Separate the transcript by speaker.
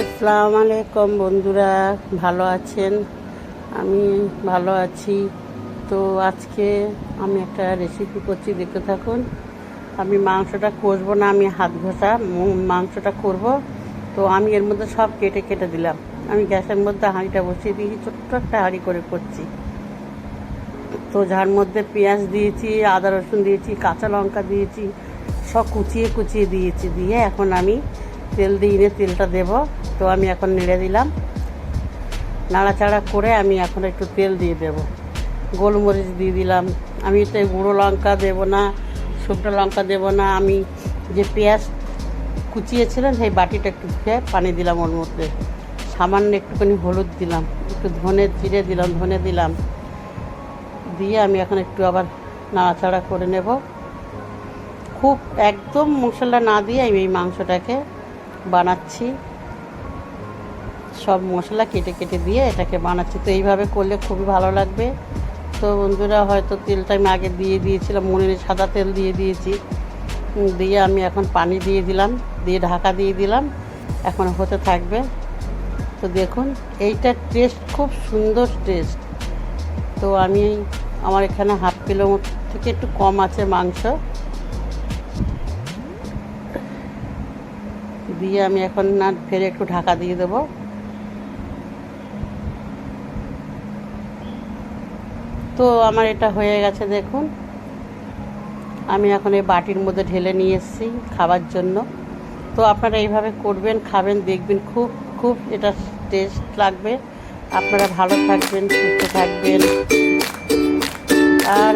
Speaker 1: আসসালামু আলাইকুম বন্ধুরা, ভালো আছেন? আমি ভালো আছি। তো আজকে আমি একটা রেসিপি করছি, দেখতে থাকুন। আমি মাংসটা কষবো না, আমি হাত ঘষা মাংসটা করব। তো আমি এর মধ্যে সব কেটে কেটে দিলাম। আমি গ্যাসের মধ্যে হাঁড়িটা বসিয়ে দিয়েছি, ছোট্ট একটা হাঁড়ি করে করছি। তো যার মধ্যে পেঁয়াজ দিয়েছি, আদা রসুন দিয়েছি, কাঁচা লঙ্কা দিয়েছি, সব কুচিয়ে কুচিয়ে দিয়েছি। দিয়ে এখন আমি তেল দিয়ে তেলটা দেব। তো আমি এখন নেড়ে দিলাম। নাড়াচাড়া করে আমি এখন একটু তেল দিয়ে দেব। গোলমরিচ দিয়ে দিলাম। আমি তো গুঁড়ো লঙ্কা দেব না, শুকনো লঙ্কা দেব না। আমি যে পেঁয়াজ কুচিয়েছিলাম, সেই বাটিটা একটু ধুয়ে পানি দিলাম ওর মধ্যে। সামান্য একটুখানি হলুদ দিলাম। একটু ধনে জিরে দিলাম, ধনে দিলাম। দিয়ে আমি এখন একটু আবার নাড়াচাড়া করে নেব। খুব একদম মশলা না দিয়ে আমি এই মাংসটাকে বানাচ্ছি। সব মশলা কেটে কেটে দিয়ে এটাকে বানাচ্ছি। তো এইভাবে করলে খুবই ভালো লাগবে। তো বন্ধুরা, হয়তো তেলটা আমি আগে দিয়ে দিয়েছিলাম, মনে নেই, সাদা তেল দিয়ে দিয়েছি। দিয়ে আমি এখন পানি দিয়ে দিলাম, দিয়ে ঢাকা দিয়ে দিলাম, এখন হতে থাকবে। তো দেখুন এইটার টেস্ট খুব সুন্দর টেস্ট তো আমি আমার এখানে হাফ কিলো থেকে একটু কম আছে মাংস। দিয়ে আমি এখন না ফের একটু ঢাকা দিয়ে দেবো। তো আমার এটা হয়ে গেছে, দেখুন। আমি এখন এই বাটির মধ্যে ঢেলে নিয়ে এসেছি খাবার জন্য। তো আপনারা এইভাবে করবেন, খাবেন, দেখবেন খুব খুব এটা টেস্ট লাগবে। আপনারা ভালো থাকবেন, সুস্থ থাকবেন। আর